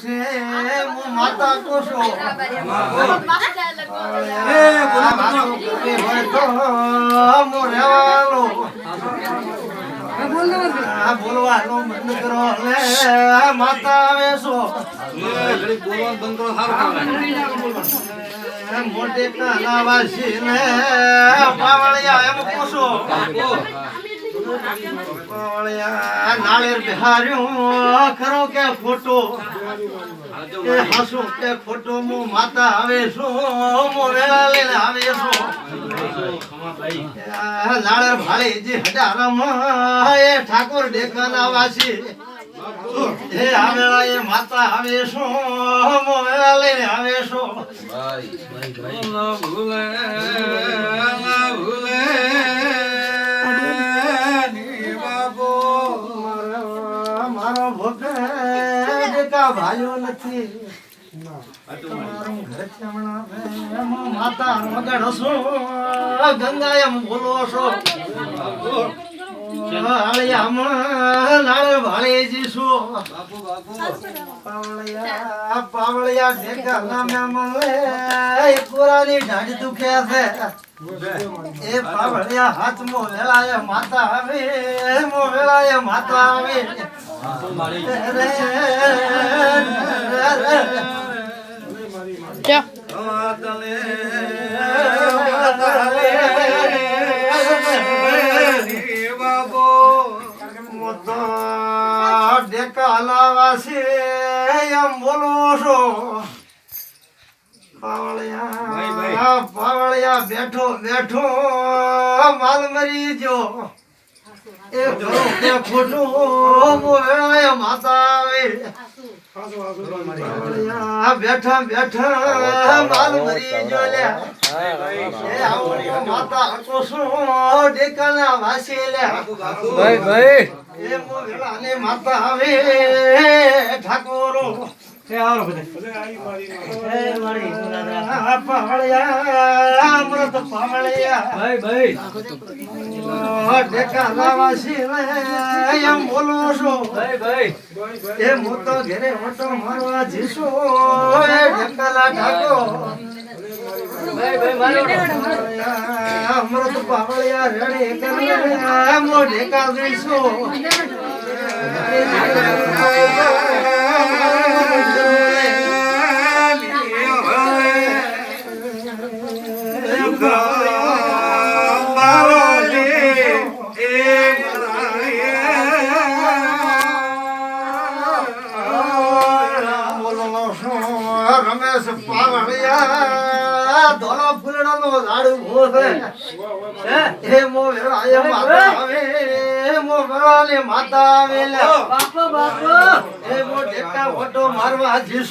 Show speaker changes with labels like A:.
A: છે હું માતા કોશો
B: એ બોલો, બોલો.
A: આ બોલવાનું બંધ કરો લે માતા આવે છો.
B: બોલવાનું બંધ કરો, સારું કહેવાય.
A: મોટે કાના વાસી ને પાવળિયા એમ પૂછો. નાળેર બિહાર્યું ખરો કે ખોટો એ હસું કે ખોટો મો માતા આવે શું મો વેલા લઈને આવે છું નાળેર ભાળી જે હજારમ એ ઠાકોર ડેકાના વાસી હે આવેલા એ માતા આવે શું મો વેલા લઈને આવે છું
B: ના ભૂલે,
A: ડેકા ભાઈઓ નથી. માતા એ પુરાની ઢાઢ દુખે છે. એ પાવળિયા હાથ મો વેલાય માતા આવે મો વેલાય માતા આવે. રે, રે, રે,
B: વાતલે, ની બાબો.
A: મોતો ઢેકા લાવાસી એમ બોલો છો પાવળિયા પાવળિયા બેઠો બેઠો માલ મરી જો એ ખોટું મોએ માતા આવે પાવળિયા બેઠા બેઠા માલ મરી ગયો લે. એ આવો માતા હતો શું ઢેકાના વાસી લે. એ મો વેળાને માતા આવે ઠાકોરો. એ આવો બધા. એ મારી આ અમૃત અમૃત ભાઈ ઢેકા લાવાસી રે એમ બોલો છો એ મોટો ઘેરે મોટો મારવા જીસો એ ઢેકાલા ઢાકો અમૃત પાવળિયા રેડી કરે મો ઢેકા રમેશ પાવળિયા ધોળો ફૂલડાનો ઝાડુ ઊભો છે હે મો વેળાએ માતા આવે. મો વેળાને માતા આવે હે મો ઓટો મારવા જીસુ